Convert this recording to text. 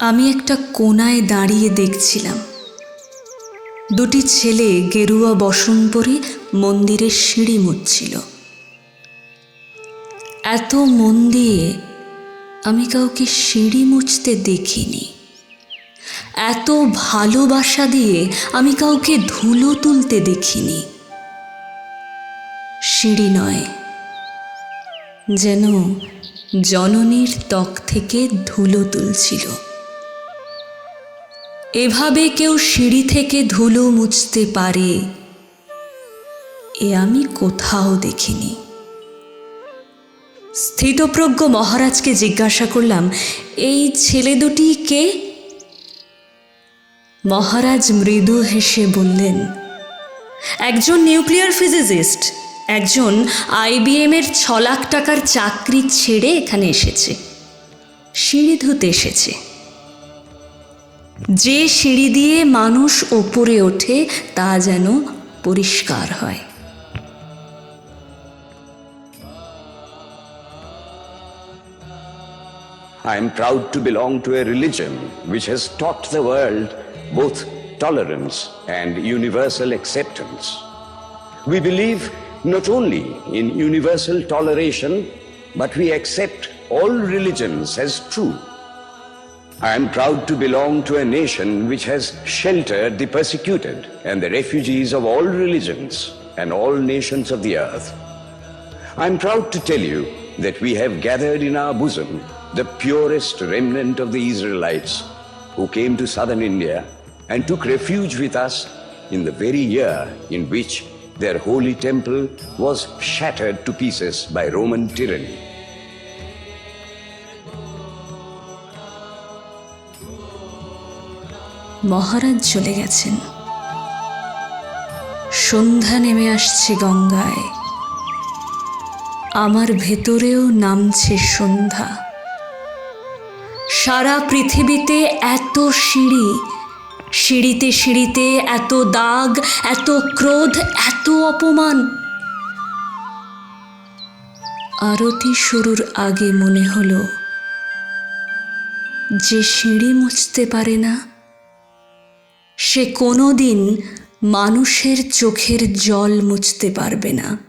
আমি একটা কোনায় দাঁড়িয়ে দেখছিলাম। দুটি ছেলে গেরুয়া বসন পরে মন্দিরের সিঁড়ি মুচ্ছিল এত মন দিয়ে আমি কাউকে সিঁড়ি মুছতে দেখিনি। এত ভালোবাসা দিয়ে আমি কাউকে ধুলো তুলতে দেখিনি। সিঁড়ি নয়, যেন জননীর ত্বক থেকে ধুলো তুলছিল। এভাবে কেউ সিঁড়ি থেকে ধুলো মুছতে পারে, এ আমি কোথাও দেখিনি। স্থিতপ্রজ্ঞ মহারাজকে জিজ্ঞাসা করলাম, এই ছেলে দুটি কে? মহারাজ মৃদু হেসে বললেন, একজন নিউক্লিয়ার ফিজিসিস্ট, একজন আইবিএম এর ছ লাখ টাকার চাকরি ছেড়ে এখানে এসেছে, সিঁড়ি ধুতে এসেছে। যে সিঁড়ি দিয়ে মানুষ ওপরে ওঠে তা যেন পরিষ্কার হয়। I am proud to belong to a religion which has taught the world both tolerance and universal acceptance. We believe not only in universal toleration, but we accept all religions as true. I am proud to belong to a nation which has sheltered the persecuted and the refugees of all religions and all nations of the earth. I am proud to tell you that we have gathered in our bosom the purest remnant of the Israelites who came to southern India and took refuge with us in the very year in which their holy temple was shattered to pieces by Roman tyranny. মহারাজ চলে গেছেন সন্ধ্যা নেমে আসছে গঙ্গায় আমার ভেতরেও নামছে সন্ধ্যা সারা পৃথিবীতে এত সিঁড়ি, সিঁড়িতে সিঁড়িতে এত দাগ, এত ক্রোধ, এত অপমান। আরতি শুরুর আগে মনে হলো, যে সিঁড়ি মুছতে পারে না, সে কোনো দিন মানুষের চোখের জল মুছতে পারবে না।